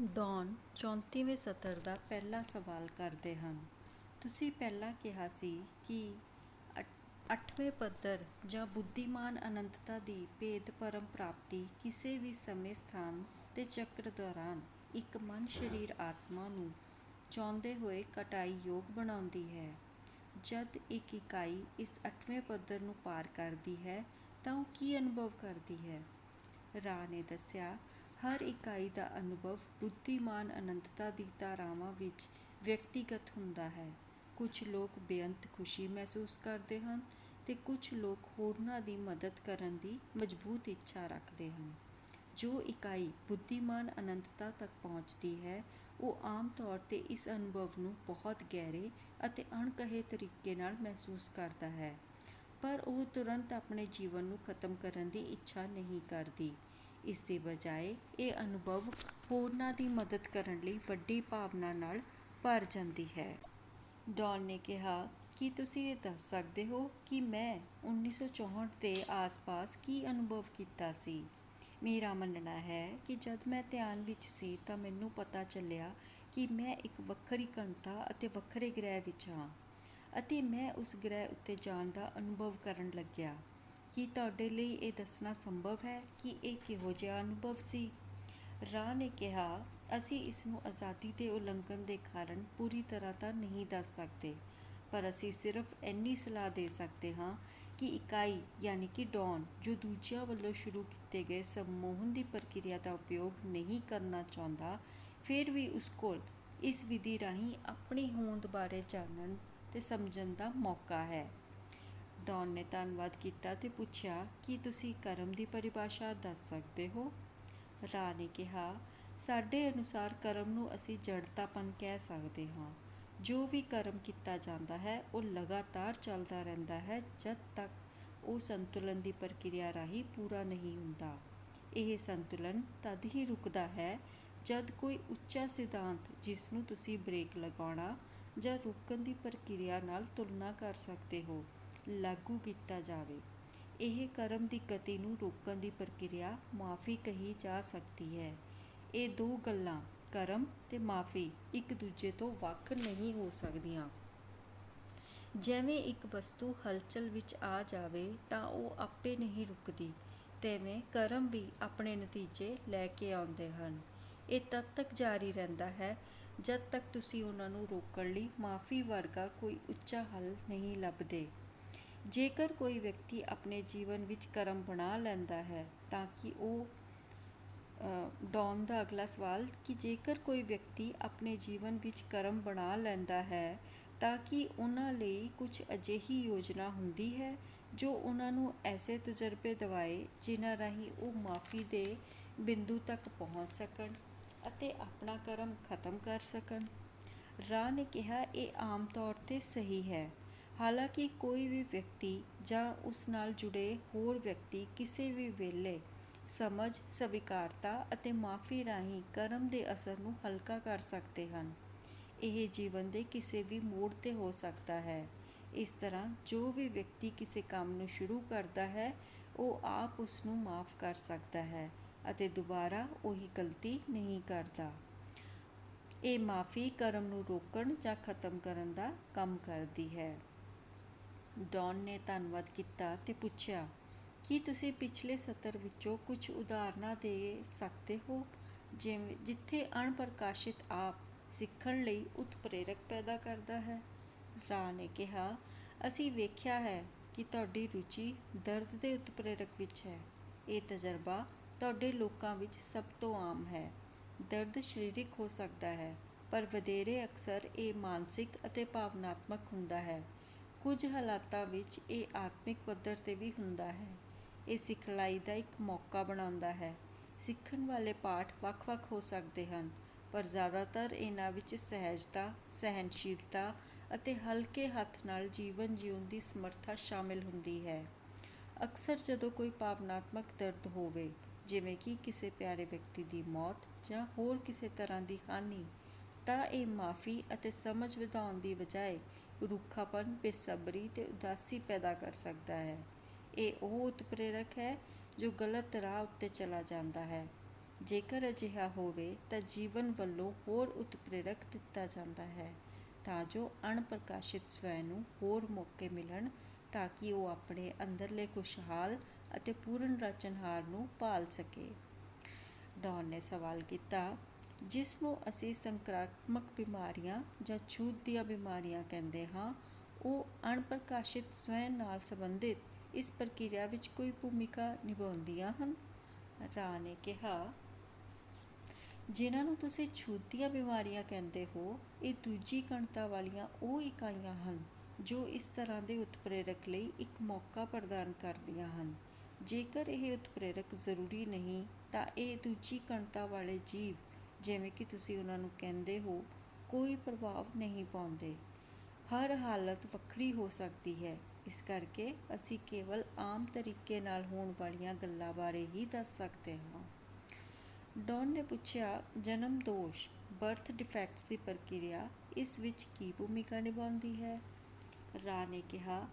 Don 34ਵੇਂ ਸਤਰ ਦਾ ਪਹਿਲਾ ਸਵਾਲ ਕਰਦੇ ਹਨ। ਤੁਸੀਂ ਪਹਿਲਾਂ ਕਿਹਾ ਸੀ ਕਿ ਅੱਠਵੇਂ ਪੱਧਰ ਜਾਂ ਬੁੱਧੀਮਾਨ ਅਨੰਤਤਾ ਦੀ ਭੇਦ ਪਰਮ ਪ੍ਰਾਪਤੀ ਕਿਸੇ ਵੀ ਸਮੇਂ ਸਥਾਨ ਤੇ ਚੱਕਰ ਦੌਰਾਨ ਇੱਕ ਮਨ ਸਰੀਰ ਆਤਮਾ ਨੂੰ ਚਾਹੁੰਦੇ ਹੋਏ ਕਟਾਈ ਯੋਗ ਬਣਾਉਂਦੀ ਹੈ। ਜਦ ਇੱਕ ਇਕਾਈ ਇਸ ਅੱਠਵੇਂ ਪੱਧਰ ਨੂੰ ਪਾਰ ਕਰਦੀ ਹੈ ਤਾਂ ਉਹ ਕੀ ਅਨੁਭਵ ਕਰਦੀ ਹੈ? ਰਾਹ ਨੇ ਦੱਸਿਆ ਹਰ ਇਕਾਈ ਦਾ ਅਨੁਭਵ ਬੁੱਧੀਮਾਨ ਅਨੰਤਤਾ ਦੀ ਧਾਰਾਵਾਂ ਵਿੱਚ ਵਿਅਕਤੀਗਤ ਹੁੰਦਾ ਹੈ। ਕੁਝ ਲੋਕ ਬੇਅੰਤ ਖੁਸ਼ੀ ਮਹਿਸੂਸ ਕਰਦੇ ਹਨ ਤੇ ਕੁਝ ਲੋਕ ਹੋਰਨਾਂ ਦੀ ਮਦਦ ਕਰਨ ਦੀ ਮਜ਼ਬੂਤ ਇੱਛਾ ਰੱਖਦੇ ਹਨ। ਜੋ ਇਕਾਈ ਬੁੱਧੀਮਾਨ ਅਨੰਤਤਾ ਤੱਕ ਪਹੁੰਚਦੀ ਹੈ, ਉਹ ਆਮ ਤੌਰ ਤੇ ਇਸ ਅਨੁਭਵ ਨੂੰ ਬਹੁਤ ਗਹਿਰੇ ਅਤੇ ਅਣਕਹੇ ਤਰੀਕੇ ਨਾਲ ਮਹਿਸੂਸ ਕਰਦਾ ਹੈ, ਪਰ ਉਹ ਤੁਰੰਤ ਆਪਣੇ ਜੀਵਨ ਨੂੰ ਖਤਮ ਕਰਨ ਦੀ ਇੱਛਾ ਨਹੀਂ ਕਰਦੀ। ਇਸ ਦੇ ਬਜਾਏ ਇਹ ਅਨੁਭਵ ਹੋਰਨਾਂ ਦੀ ਮਦਦ ਕਰਨ ਲਈ ਵੱਡੀ ਭਾਵਨਾ ਨਾਲ ਭਰ ਜਾਂਦੀ ਹੈ। ਡੌਨ ਨੇ ਕਿਹਾ, ਕੀ ਤੁਸੀਂ ਇਹ ਦੱਸ ਸਕਦੇ ਹੋ ਕਿ ਮੈਂ 1964 ਦੇ ਆਸ-ਪਾਸ ਕੀ ਅਨੁਭਵ ਕੀਤਾ ਸੀ? ਮੇਰਾ ਮੰਨਣਾ ਹੈ ਕਿ ਜਦ ਮੈਂ ਧਿਆਨ ਵਿੱਚ ਸੀ ਤਾਂ ਮੈਨੂੰ ਪਤਾ ਚੱਲਿਆ ਕਿ ਮੈਂ ਇੱਕ ਵੱਖਰੀ ਘਣਤਾ ਅਤੇ ਵੱਖਰੇ ਗ੍ਰਹਿ ਵਿੱਚ ਹਾਂ ਅਤੇ ਮੈਂ ਉਸ ਗ੍ਰਹਿ ਉੱਤੇ ਜਾਣ ਦਾ ਅਨੁਭਵ ਕਰਨ ਲੱਗਿਆ। ਕੀ ਤੁਹਾਡੇ ਲਈ ਇਹ ਦੱਸਣਾ ਸੰਭਵ ਹੈ ਕਿ ਇਹ ਕਿਹੋ ਜਿਹਾ ਅਨੁਭਵ ਸੀ? ਰਾਹ ਨੇ ਕਿਹਾ, ਅਸੀਂ ਇਸ ਨੂੰ ਆਜ਼ਾਦੀ ਦੇ ਉਲੰਘਣ ਦੇ ਕਾਰਨ ਪੂਰੀ ਤਰ੍ਹਾਂ ਤਾਂ ਨਹੀਂ ਦੱਸ ਸਕਦੇ, ਪਰ ਅਸੀਂ ਸਿਰਫ ਇੰਨੀ ਸਲਾਹ ਦੇ ਸਕਦੇ ਹਾਂ ਕਿ ਇਕਾਈ, ਯਾਨੀ ਕਿ ਡੌਨ, ਜੋ ਦੂਜਿਆਂ ਵੱਲੋਂ ਸ਼ੁਰੂ ਕੀਤੇ ਗਏ ਸਮੋਹਨ ਦੀ ਪ੍ਰਕਿਰਿਆ ਦਾ ਉਪਯੋਗ ਨਹੀਂ ਕਰਨਾ ਚਾਹੁੰਦਾ, ਫਿਰ ਵੀ ਉਸ ਕੋਲ ਇਸ ਵਿਧੀ ਰਾਹੀਂ ਆਪਣੀ ਹੋਂਦ ਬਾਰੇ ਜਾਣਨ ਤੇ ਸਮਝਣ ਦਾ ਮੌਕਾ ਹੈ। ਡੌਨ ਨੇ ਧੰਨਵਾਦ ਕੀਤਾ ਤੇ ਪੁੱਛਿਆ, ਕੀ ਤੁਸੀਂ ਕਰਮ ਦੀ ਪਰਿਭਾਸ਼ਾ ਦੱਸ ਸਕਦੇ ਹੋ? ਰਾਹ ਨੇ ਕਿਹਾ, ਸਾਡੇ ਅਨੁਸਾਰ ਕਰਮ ਨੂੰ ਅਸੀਂ ਜੜਤਾਪਨ ਕਹਿ ਸਕਦੇ ਹਾਂ। ਜੋ ਵੀ ਕਰਮ ਕੀਤਾ ਜਾਂਦਾ ਹੈ, ਉਹ ਲਗਾਤਾਰ ਚੱਲਦਾ ਰਹਿੰਦਾ ਹੈ, ਜਦ ਤੱਕ ਉਹ ਸੰਤੁਲਨ ਦੀ ਪ੍ਰਕਿਰਿਆ ਰਾਹੀਂ ਪੂਰਾ ਨਹੀਂ ਹੁੰਦਾ। ਇਹ ਸੰਤੁਲਨ ਤਦ ਹੀ ਰੁਕਦਾ ਹੈ, ਜਦ ਕੋਈ ਉੱਚਾ ਸਿਧਾਂਤ ਜਿਸ ਨੂੰ ਤੁਸੀਂ ਬ੍ਰੇਕ ਲਗਾਉਣਾ ਜਾਂ ਰੁਕਣ ਦੀ ਪ੍ਰਕਿਰਿਆ ਨਾਲ ਤੁਲਨਾ ਕਰ ਸਕਦੇ ਹੋ। ਲਾਗੂ ਕੀਤਾ ਜਾਵੇ। ਇਹ ਕਰਮ ਦੀ ਗਤੀ ਨੂੰ ਰੋਕਣ ਦੀ ਪ੍ਰਕਿਰਿਆ ਮਾਫੀ ਕਹੀ ਜਾ ਸਕਦੀ ਹੈ। ਇਹ ਦੋ ਗੱਲਾਂ, ਕਰਮ ਤੇ ਮਾਫੀ, ਇੱਕ ਦੂਜੇ ਤੋਂ ਵੱਖ ਨਹੀਂ ਹੋ ਸਕਦੀਆਂ। ਜਿਵੇਂ ਇੱਕ ਵਸਤੂ ਹਲਚਲ ਵਿੱਚ ਆ ਜਾਵੇ ਤਾਂ ਉਹ ਆਪੇ ਨਹੀਂ ਰੁਕਦੀ, ਤੇਵੇਂ ਕਰਮ ਵੀ ਆਪਣੇ ਨਤੀਜੇ ਲੈ ਕੇ ਆਉਂਦੇ ਹਨ। ਇਹ ਤਦ ਤੱਕ ਜਾਰੀ ਰਹਿੰਦਾ ਹੈ ਜਦ ਤੱਕ ਤੁਸੀਂ ਉਹਨਾਂ ਨੂੰ ਰੋਕਣ ਲਈ ਮਾਫੀ ਵਰਗਾ ਕੋਈ ਉੱਚਾ ਹੱਲ ਨਹੀਂ ਲੱਭਦੇ। ਜੇਕਰ ਕੋਈ ਵਿਅਕਤੀ ਆਪਣੇ ਜੀਵਨ ਵਿੱਚ ਕਰਮ ਬਣਾ ਲੈਂਦਾ ਹੈ, ਤਾਂ ਕਿ ਉਹ ਡੌਨ ਦਾ ਅਗਲਾ ਸਵਾਲ, ਕਿ ਜੇਕਰ ਕੋਈ ਵਿਅਕਤੀ ਆਪਣੇ ਜੀਵਨ ਵਿੱਚ ਕਰਮ ਬਣਾ ਲੈਂਦਾ ਹੈ, ਤਾਂ ਕਿ ਉਹਨਾਂ ਲਈ ਕੁਝ ਅਜਿਹੀ ਯੋਜਨਾ ਹੁੰਦੀ ਹੈ ਜੋ ਉਹਨਾਂ ਨੂੰ ਐਸੇ ਤਜਰਬੇ ਦਿਵਾਏ ਜਿਨ੍ਹਾਂ ਰਾਹੀਂ ਉਹ ਮਾਫੀ ਦੇ ਬਿੰਦੂ ਤੱਕ ਪਹੁੰਚ ਸਕਣ ਅਤੇ ਆਪਣਾ ਕਰਮ ਖਤਮ ਕਰ ਸਕਣ? ਰਾਹ ਨੇ ਕਿਹਾ, ਇਹ ਆਮ ਤੌਰ ਤੇ ਸਹੀ ਹੈ। ਹਾਲਾਂਕਿ ਕੋਈ ਵੀ ਵਿਅਕਤੀ ਜਾਂ ਉਸ ਨਾਲ ਜੁੜੇ ਹੋਰ ਵਿਅਕਤੀ ਕਿਸੇ ਵੀ ਵੇਲੇ ਸਮਝ, ਸਵੀਕਾਰਤਾ ਅਤੇ ਮਾਫੀ ਰਾਹੀਂ ਕਰਮ ਦੇ ਅਸਰ ਨੂੰ ਹਲਕਾ ਕਰ ਸਕਦੇ ਹਨ। ਇਹ ਜੀਵਨ ਦੇ ਕਿਸੇ ਵੀ ਮੋੜ ਤੇ ਹੋ ਸਕਦਾ ਹੈ। ਇਸ ਤਰ੍ਹਾਂ ਜੋ ਵੀ ਵਿਅਕਤੀ ਕਿਸੇ ਕੰਮ ਨੂੰ ਸ਼ੁਰੂ ਕਰਦਾ ਹੈ, ਉਹ ਆਪ ਉਸ ਨੂੰ ਮਾਫ ਕਰ ਸਕਦਾ ਹੈ ਅਤੇ ਦੁਬਾਰਾ ਉਹੀ ਗਲਤੀ ਨਹੀਂ ਕਰਦਾ। ਇਹ ਮਾਫੀ ਕਰਮ ਨੂੰ ਰੋਕਣ ਜਾਂ ਖਤਮ ਕਰਨ ਦਾ ਕੰਮ ਕਰਦੀ ਹੈ। ਡੌਨ ਨੇ ਧੰਨਵਾਦ ਕੀਤਾ ਤੇ ਪੁੱਛਿਆ, ਕੀ ਤੁਸੀਂ ਪਿਛਲੇ ਸਤਰ ਵਿੱਚੋਂ ਕੁਝ ਉਦਾਹਰਨਾਂ ਦੇ ਸਕਦੇ ਹੋ, ਜਿਵੇਂ ਜਿੱਥੇ ਅਣਪ੍ਰਕਾਸ਼ਿਤ ਆਪ ਸਿੱਖਣ ਲਈ ਉਤਪ੍ਰੇਰਕ ਪੈਦਾ ਕਰਦਾ ਹੈ? ਰਾਹ ਨੇ ਕਿਹਾ, ਅਸੀਂ ਵੇਖਿਆ ਹੈ ਕਿ ਤੁਹਾਡੀ ਰੁਚੀ ਦਰਦ ਦੇ ਉਤਪ੍ਰੇਰਕ ਵਿੱਚ ਹੈ। ਇਹ ਤਜਰਬਾ ਤੁਹਾਡੇ ਲੋਕਾਂ ਵਿੱਚ ਸਭ ਤੋਂ ਆਮ ਹੈ। ਦਰਦ ਸਰੀਰਕ ਹੋ ਸਕਦਾ ਹੈ, ਪਰ ਵਧੇਰੇ ਅਕਸਰ ਇਹ ਮਾਨਸਿਕ ਅਤੇ ਭਾਵਨਾਤਮਕ ਹੁੰਦਾ ਹੈ। ਕੁਝ ਹਾਲਾਤਾਂ ਵਿੱਚ ਇਹ ਆਤਮਿਕ ਪੱਧਰ ਤੇ ਵੀ ਹੁੰਦਾ ਹੈ। ਇਹ ਸਿਖਲਾਈ ਦਾ ਇੱਕ ਮੌਕਾ ਬਣਾਉਂਦਾ ਹੈ। ਸਿੱਖਣ ਵਾਲੇ ਪਾਠ ਵੱਖ-ਵੱਖ ਹੋ ਸਕਦੇ ਹਨ, ਪਰ ਜ਼ਿਆਦਾਤਰ ਇਹਨਾਂ ਵਿੱਚ ਸਹਿਜਤਾ ਸਹਿਨਸ਼ੀਲਤਾ ਅਤੇ ਹਲਕੇ ਹੱਥ ਨਾਲ ਜੀਵਨ ਜਿਉਣ ਦੀ ਸਮਰੱਥਾ ਸ਼ਾਮਿਲ ਹੁੰਦੀ ਹੈ। ਅਕਸਰ ਜਦੋਂ ਕੋਈ ਭਾਵਨਾਤਮਕ ਦਰਦ ਹੋਵੇ, ਜਿਵੇਂ ਕਿ ਕਿਸੇ ਪਿਆਰੇ ਵਿਅਕਤੀ ਦੀ ਮੌਤ ਜਾਂ ਹੋਰ ਕਿਸੇ ਤਰ੍ਹਾਂ ਦੀ ਹਾਨੀ, ਤਾਂ ਇਹ ਮਾਫੀ ਅਤੇ ਸਮਝ ਵਧਾਉਣ ਦੀ ਬਜਾਏ ਰੁੱਖਾਪਨ, ਬੇਸਬਰੀ ਤੇ ਉਦਾਸੀ ਪੈਦਾ ਕਰ ਸਕਦਾ ਹੈ। ਇਹ ਉਹ ਉਤਪ੍ਰੇਰਕ ਹੈ ਜੋ ਗਲਤ ਰਾਹ ਉੱਤੇ ਚਲਾ ਜਾਂਦਾ ਹੈ। ਜੇਕਰ ਅਜਿਹਾ ਹੋਵੇ ਤਾਂ ਜੀਵਨ ਵੱਲੋਂ ਹੋਰ ਉਤਪ੍ਰੇਰਕ ਦਿੱਤਾ ਜਾਂਦਾ ਹੈ ਤਾਂ ਜੋ ਅਣਪ੍ਰਕਾਸ਼ਿਤ ਸਵੈ ਨੂੰ ਹੋਰ ਮੌਕੇ ਮਿਲਣ ਤਾਂ ਕਿ ਉਹ ਆਪਣੇ ਅੰਦਰਲੇ ਖੁਸ਼ਹਾਲ ਅਤੇ ਪੂਰਨ ਰਚਨਹਾਰ ਨੂੰ ਭਾਲ ਸਕੇ। ਡੌਨ ਨੇ ਸਵਾਲ ਕੀਤਾ ਜਿਸ ਨੂੰ ਅਸੀਂ ਸੰਕਰਾਤਮਕ ਬਿਮਾਰੀਆਂ ਜਾਂ ਛੂਤ ਦੀਆਂ ਬਿਮਾਰੀਆਂ ਕਹਿੰਦੇ ਹਾਂ, ਉਹ ਅਣਪ੍ਰਕਾਸ਼ਿਤ ਸਵੈ ਨਾਲ ਸੰਬੰਧਿਤ ਇਸ ਪ੍ਰਕਿਰਿਆ ਵਿੱਚ ਕੋਈ ਭੂਮਿਕਾ ਨਿਭਾਉਂਦੀਆਂ ਹਨ। ਰਾ ਨੇ ਕਿਹਾ, ਜਿਨ੍ਹਾਂ ਨੂੰ ਤੁਸੀਂ ਛੂਤ ਦੀਆਂ ਬਿਮਾਰੀਆਂ ਕਹਿੰਦੇ ਹੋ, ਇਹ ਦੂਜੀ ਕਣਤਾ ਵਾਲੀਆਂ ਉਹ ਇਕਾਈਆਂ ਹਨ ਜੋ ਇਸ ਤਰ੍ਹਾਂ ਦੇ ਉਤਪ੍ਰੇਰਕ ਲਈ ਇੱਕ ਮੌਕਾ ਪ੍ਰਦਾਨ ਕਰਦੀਆਂ ਹਨ। ਜੇਕਰ ਇਹ ਉਤਪ੍ਰੇਰਕ ਜ਼ਰੂਰੀ ਨਹੀਂ, ਤਾਂ ਇਹ ਦੂਜੀ ਕਣਤਾ ਵਾਲੇ ਜੀਵ ਜਿਵੇਂ ਕਿ ਤੁਸੀਂ ਉਹਨਾਂ ਨੂੰ ਕਹਿੰਦੇ ਹੋ, ਕੋਈ ਪ੍ਰਭਾਵ ਨਹੀਂ ਪਾਉਂਦੇ। ਹਰ ਹਾਲਤ ਵੱਖਰੀ ਹੋ ਸਕਦੀ ਹੈ। ਇਸ ਕਰਕੇ ਅਸੀਂ ਕੇਵਲ ਆਮ ਤਰੀਕੇ ਨਾਲ ਹੋਣ ਵਾਲੀਆਂ ਗੱਲਾਂ ਬਾਰੇ ਹੀ ਦੱਸ ਸਕਦੇ ਹਾਂ। ਡੌਨ ਨੇ ਪੁੱਛਿਆ, ਜਨਮ ਦੋਸ਼, ਬਰਥ ਡਿਫੈਕਟਸ ਦੀ ਪ੍ਰਕਿਰਿਆ, ਇਸ ਵਿੱਚ ਕੀ ਭੂਮਿਕਾ ਨਿਭਾਉਂਦੀ ਹੈ? ਰਾ ਨੇ ਕਿਹਾ,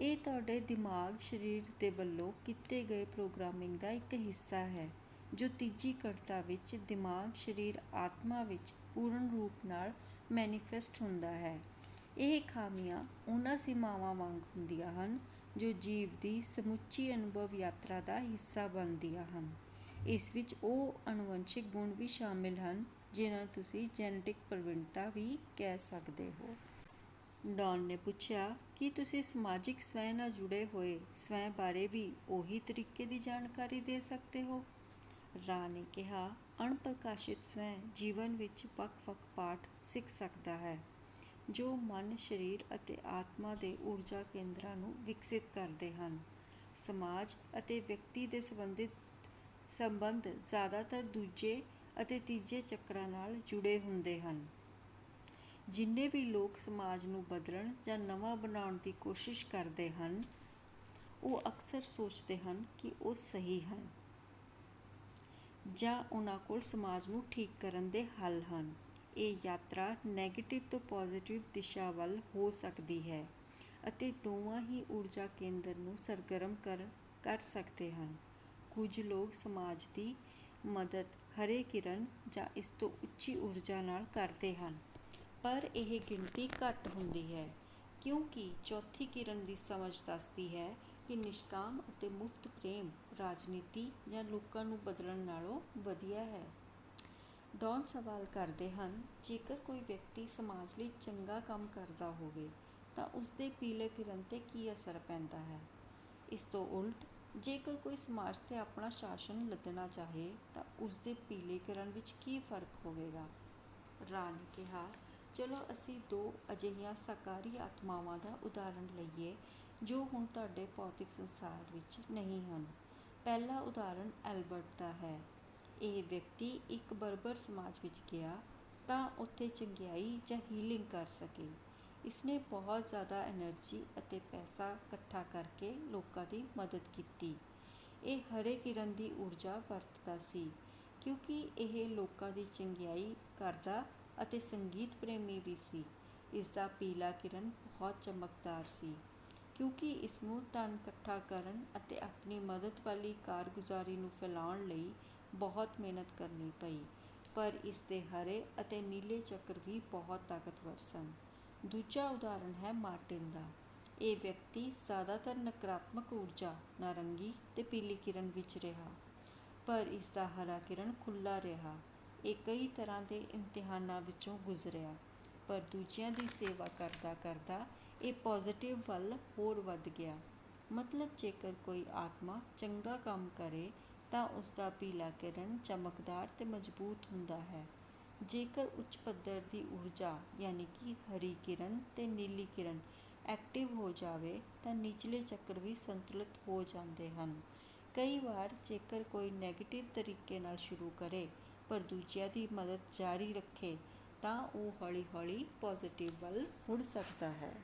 ਇਹ ਤੁਹਾਡੇ ਦਿਮਾਗ, ਸਰੀਰ ਦੇ ਵੱਲੋਂ ਕੀਤੇ ਗਏ ਪ੍ਰੋਗਰਾਮਿੰਗ ਦਾ ਇੱਕ ਹਿੱਸਾ ਹੈ। ਜੋ ਤੀਜੀ ਕਣਤਾ ਵਿੱਚ ਦਿਮਾਗ, ਸਰੀਰ, ਆਤਮਾ ਵਿੱਚ ਪੂਰਨ ਰੂਪ ਨਾਲ ਮੈਨੀਫੈਸਟ ਹੁੰਦਾ ਹੈ। ਇਹ ਖਾਮੀਆਂ ਉਹਨਾਂ ਸੀਮਾਵਾਂ ਵਾਂਗ ਹੁੰਦੀਆਂ ਹਨ, ਜੋ ਜੀਵ ਦੀ ਸਮੁੱਚੀ ਅਨੁਭਵ ਯਾਤਰਾ ਦਾ ਹਿੱਸਾ ਬਣਦੀਆਂ ਹਨ। ਇਸ ਵਿੱਚ ਉਹ ਅਣੁਵੰਸ਼ਿਕ ਗੁਣ ਵੀ ਸ਼ਾਮਿਲ ਹਨ, ਜਿਨ੍ਹਾਂ ਨੂੰ ਤੁਸੀਂ ਜੈਨੇਟਿਕ ਪ੍ਰਵਿਣਤਾ ਵੀ ਕਹਿ ਸਕਦੇ ਹੋ। ਡੌਨ ਨੇ ਪੁੱਛਿਆ, ਕੀ ਤੁਸੀਂ ਸਮਾਜਿਕ ਸਵੈ ਨਾਲ ਜੁੜੇ ਹੋਏ ਸਵੈ ਬਾਰੇ ਵੀ ਉਹੀ ਤਰੀਕੇ ਦੀ ਜਾਣਕਾਰੀ ਦੇ ਸਕਦੇ ਹੋ? ਰਾ ਨੇ ਕਿਹਾ, ਅਣਪ੍ਰਕਾਸ਼ਿਤ ਸਵੈ ਜੀਵਨ ਵਿੱਚ ਵੱਖ-ਵੱਖ ਪਾਠ ਸਿੱਖ ਸਕਦਾ ਹੈ, ਜੋ ਮਨ, ਸਰੀਰ ਅਤੇ ਆਤਮਾ ਦੇ ਊਰਜਾ ਕੇਂਦਰਾਂ ਨੂੰ ਵਿਕਸਿਤ ਕਰਦੇ ਹਨ। ਸਮਾਜ ਅਤੇ ਵਿਅਕਤੀ ਦੇ ਸੰਬੰਧਿਤ ਸੰਬੰਧ ਜ਼ਿਆਦਾਤਰ ਦੂਜੇ ਅਤੇ ਤੀਜੇ ਚੱਕਰਾਂ ਨਾਲ ਜੁੜੇ ਹੁੰਦੇ ਹਨ। ਜਿੰਨੇ ਵੀ ਲੋਕ ਸਮਾਜ ਨੂੰ ਬਦਲਣ ਜਾਂ ਨਵਾਂ ਬਣਾਉਣ ਦੀ ਕੋਸ਼ਿਸ਼ ਕਰਦੇ ਹਨ, ਉਹ ਅਕਸਰ ਸੋਚਦੇ ਹਨ ਕਿ ਉਹ ਸਹੀ ਹਨ। ਜਾਂ ਉਹਨਾਂ ਕੋਲ ਸਮਾਜ ਨੂੰ ਠੀਕ ਕਰਨ ਦੇ ਹੱਲ ਹਨ। ਇਹ ਯਾਤਰਾ ਨੈਗੇਟਿਵ ਤੋਂ ਪੋਜ਼ੀਟਿਵ ਦਿਸ਼ਾ ਵੱਲ ਹੋ ਸਕਦੀ ਹੈ ਅਤੇ ਦੋਵਾਂ ਹੀ ਊਰਜਾ ਕੇਂਦਰ ਨੂੰ ਸਰਗਰਮ ਕਰ ਕਰ ਸਕਦੇ ਹਨ। ਕੁਝ ਲੋਕ ਸਮਾਜ ਦੀ ਮਦਦ, ਹਰੇ ਕਿਰਨ ਜਾਂ ਇਸ ਤੋਂ ਉੱਚੀ ਊਰਜਾ ਨਾਲ ਕਰਦੇ ਹਨ। ਪਰ ਇਹ ਗਿਣਤੀ ਘੱਟ ਹੁੰਦੀ ਹੈ ਕਿਉਂਕਿ ਚੌਥੀ ਕਿਰਨ ਦੀ ਸਮਝ ਦੱਸਦੀ ਹੈ ਕਿ ਨਿਸ਼ਕਾਮ ਅਤੇ ਮੁਫਤ ਪ੍ਰੇਮ ਰਾਜਨੀਤੀ ਜਾਂ ਲੋਕਾਂ ਨੂੰ ਬਦਲਣ ਨਾਲੋਂ ਵਧੀਆ ਹੈ। ਡੌਨ ਸਵਾਲ ਕਰਦੇ ਹਨ, ਜੇਕਰ ਕੋਈ ਵਿਅਕਤੀ ਸਮਾਜ ਲਈ ਚੰਗਾ ਕੰਮ ਕਰਦਾ ਹੋਵੇ, ਤਾਂ ਉਸ ਦੇ ਪੀਲੇ ਕਿਰਨ ਤੇ ਕੀ ਅਸਰ ਪੈਂਦਾ ਹੈ? ਇਸ ਤੋਂ ਉਲਟ, ਜੇਕਰ ਕੋਈ ਸਮਾਜ ਤੇ ਆਪਣਾ ਸ਼ਾਸਨ ਲੱਦਣਾ ਚਾਹੇ, ਤਾਂ ਉਸ ਦੇ ਪੀਲੇ ਕਿਰਨ ਵਿੱਚ ਕੀ ਫ਼ਰਕ ਹੋਵੇਗਾ? ਰਾ ਨੇ ਕਿਹਾ, ਚਲੋ ਅਸੀਂ ਦੋ ਅਜਿਹੀਆਂ ਸਾਕਾਰੀ ਆਤਮਾਵਾਂ ਦਾ ਉਦਾਹਰਣ ਲਈਏ, ਜੋ ਹੁਣ ਤੁਹਾਡੇ ਭੌਤਿਕ ਸੰਸਾਰ ਵਿੱਚ ਨਹੀਂ ਹਨ। ਪਹਿਲਾ ਉਦਾਹਰਨ ਐਲਬਰਟ ਦਾ ਹੈ। ਇਹ ਵਿਅਕਤੀ ਇੱਕ ਬਰਬਰ ਸਮਾਜ ਵਿੱਚ ਗਿਆ ਤਾਂ ਉੱਥੇ ਚੰਗਿਆਈ ਜਾਂ ਹੀਲਿੰਗ ਕਰ ਸਕੇ। ਇਸਨੇ ਬਹੁਤ ਜ਼ਿਆਦਾ એનર્ਜੀ ਅਤੇ ਪੈਸਾ ਇਕੱਠਾ ਕਰਕੇ ਲੋਕਾਂ ਦੀ ਮਦਦ ਕੀਤੀ। ਇਹ ਹਰੇ ਕਿਰਨ ਦੀ ਊਰਜਾ ਵਰਤਦਾ ਸੀ, ਕਿਉਂਕਿ ਇਹ ਲੋਕਾਂ ਦੀ ਚੰਗਿਆਈ ਕਰਦਾ ਅਤੇ ਸੰਗੀਤ ਪ੍ਰੇਮੀ ਵੀ ਸੀ। ਇਸ ਦਾ ਪੀਲਾ ਕਿਰਨ ਬਹੁਤ ਚਮਕਦਾਰ ਸੀ। ਕਿਉਂਕਿ ਇਸ ਨੂੰ ਧਨ ਇਕੱਠਾ ਕਰਨ ਅਤੇ ਆਪਣੀ ਮਦਦ ਵਾਲੀ ਕਾਰਗੁਜ਼ਾਰੀ ਨੂੰ ਫੈਲਾਉਣ ਲਈ ਬਹੁਤ ਮਿਹਨਤ ਕਰਨੀ ਪਈ, ਪਰ ਇਸ ਦੇ ਹਰੇ ਅਤੇ ਨੀਲੇ ਚੱਕਰ ਵੀ ਬਹੁਤ ਤਾਕਤਵਰ ਸਨ। ਦੂਜਾ ਉਦਾਹਰਣ ਹੈ ਮਾਰਟਿਨ ਦਾ। ਇਹ ਵਿਅਕਤੀ ਜ਼ਿਆਦਾਤਰ ਨਕਾਰਾਤਮਕ ਊਰਜਾ, ਨਾਰੰਗੀ ਤੇ ਪੀਲੀ ਕਿਰਨ ਵਿੱਚ ਰਿਹਾ, ਪਰ ਇਸ ਦਾ ਹਰਾ ਕਿਰਨ ਖੁੱਲਾ ਰਿਹਾ। ਇਹ ਕਈ ਤਰ੍ਹਾਂ ਦੇ ਇਮਤਿਹਾਨਾਂ ਵਿੱਚੋਂ ਗੁਜ਼ਰਿਆ, ਪਰ ਦੂਜਿਆਂ ਦੀ ਸੇਵਾ ਕਰਦਾ ਕਰਦਾ ਇਹ ਪੋਜ਼ੀਟਿਵ ਵੱਲ ਹੋਰ ਵੱਧ ਗਿਆ। ਮਤਲਬ ਜੇਕਰ ਕੋਈ ਆਤਮਾ ਚੰਗਾ ਕੰਮ ਕਰੇ, ਤਾਂ ਉਸ ਦਾ ਪੀਲਾ ਕਿਰਨ ਚਮਕਦਾਰ ਤੇ ਮਜ਼ਬੂਤ ਹੁੰਦਾ ਹੈ। ਜੇਕਰ ਉੱਚ ਪੱਧਰ ਦੀ ਊਰਜਾ, ਯਾਨੀ ਕਿ ਹਰੀ ਕਿਰਨ ਤੇ ਨੀਲੀ ਕਿਰਨ ਐਕਟਿਵ ਹੋ ਜਾਵੇ, ਤਾਂ ਨਿਚਲੇ ਚੱਕਰ ਵੀ ਸੰਤੁਲਿਤ ਹੋ ਜਾਂਦੇ ਹਨ। ਕਈ ਵਾਰ ਜੇਕਰ ਕੋਈ 네ਗੇਟਿਵ ਤਰੀਕੇ ਨਾਲ ਸ਼ੁਰੂ ਕਰੇ, ਪਰ ਦੂਜਿਆਂ ਦੀ ਮਦਦ ਜਾਰੀ ਰੱਖੇ, ਤਾਂ ਉਹ ਹੌਲੀ-ਹੌਲੀ ਪੋਜ਼ਿਟਿਵ ਵੱਲ ਮੁੜ ਸਕਦਾ ਹੈ।